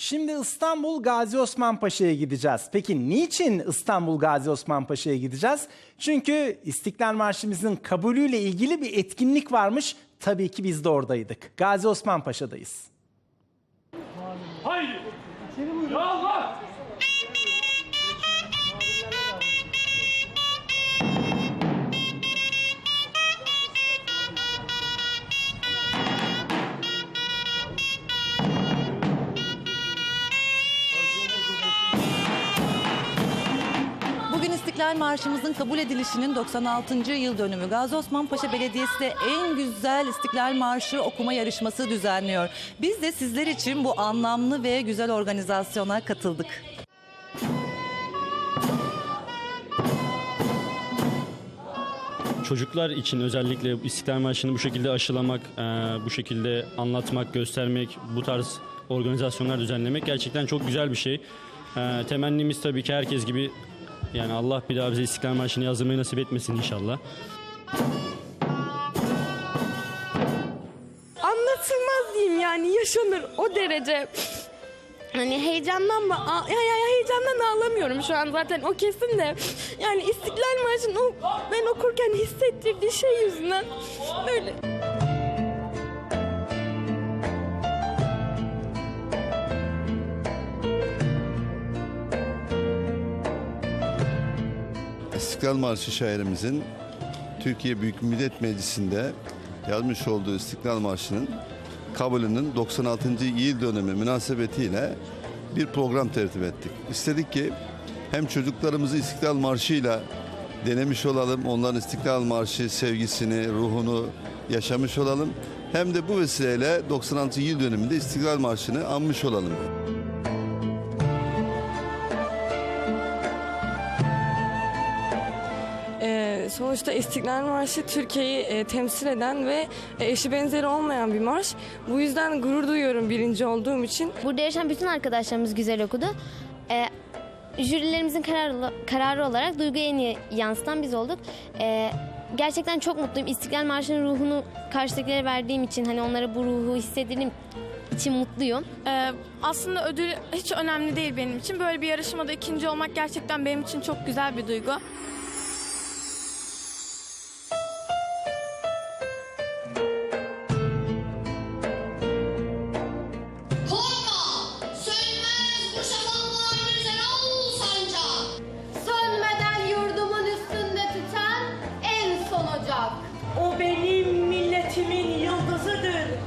Şimdi İstanbul Gazi Osman Paşa'ya gideceğiz. Peki niçin İstanbul Gazi Osman Paşa'ya gideceğiz? Çünkü İstiklal Marşımızın kabulüyle ilgili bir etkinlik varmış. Tabii ki biz de oradaydık. Gazi Osman Paşa'dayız. Haydi. Ya Allah. İstiklal Marşımızın kabul edilişinin 96. yıl dönümü. Gazi Osman Paşa Belediyesi de en güzel İstiklal Marşı okuma yarışması düzenliyor. Biz de sizler için bu anlamlı ve güzel organizasyona katıldık. Çocuklar için özellikle İstiklal Marşı'nı bu şekilde aşılamak, e, bu şekilde anlatmak, göstermek, bu tarz organizasyonlar düzenlemek gerçekten çok güzel bir şey. E, Temennimiz tabii ki herkes gibi yani Allah bir daha bize İstiklal Marşı'nı yazdırmayı nasip etmesin inşallah. anlatılmaz diyeyim yani yaşanır o derece. Hani heyecandan mı? Ya, ya, ya heyecandan ağlamıyorum şu an zaten o kesin de. Yani İstiklal Marşı'nı ben okurken hissettiğim bir şey yüzünden böyle. İstiklal Marşı şairimizin Türkiye Büyük Millet Meclisi'nde yazmış olduğu İstiklal Marşı'nın kabulünün 96. yıl dönemi münasebetiyle bir program tertip ettik. İstedik ki hem çocuklarımızı İstiklal Marşı'yla denemiş olalım, onların İstiklal Marşı sevgisini, ruhunu yaşamış olalım. Hem de bu vesileyle 96 yıl dönümünde İstiklal Marşı'nı anmış olalım. Sonuçta İstiklal Marşı Türkiye'yi e, temsil eden ve e, eşi benzeri olmayan bir marş. Bu yüzden gurur duyuyorum birinci olduğum için. Burada yarışan bütün arkadaşlarımız güzel okudu. Ee, jürilerimizin kararı, kararı olarak duyguyu en iyi yansıtan biz olduk. Ee, gerçekten çok mutluyum. İstiklal Marşı'nın ruhunu karşıdakilere verdiğim için hani onlara bu ruhu hissettirdiğim için mutluyum. Ee, aslında ödül hiç önemli değil benim için. Böyle bir yarışmada ikinci olmak gerçekten benim için çok güzel bir duygu.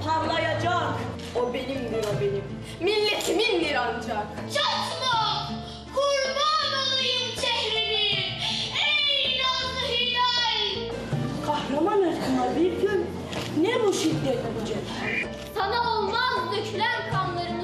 Parlayacak. O benimdir o benim. Milletimindir ancak. Çatma, kurban olayım çehreni. Ey nazlı hilal. Kahraman ırkıma bir gün ne bu şiddet olacak? Sana olmaz dökülen kanlarımız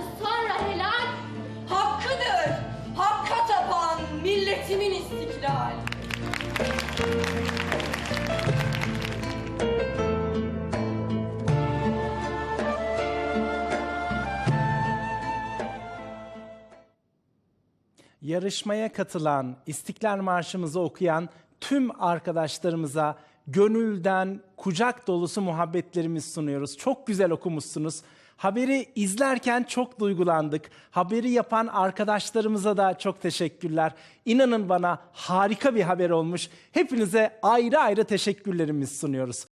Yarışmaya katılan, İstiklal Marşımızı okuyan tüm arkadaşlarımıza gönülden kucak dolusu muhabbetlerimizi sunuyoruz. Çok güzel okumuşsunuz. Haberi izlerken çok duygulandık. Haberi yapan arkadaşlarımıza da çok teşekkürler. İnanın bana harika bir haber olmuş. Hepinize ayrı ayrı teşekkürlerimizi sunuyoruz.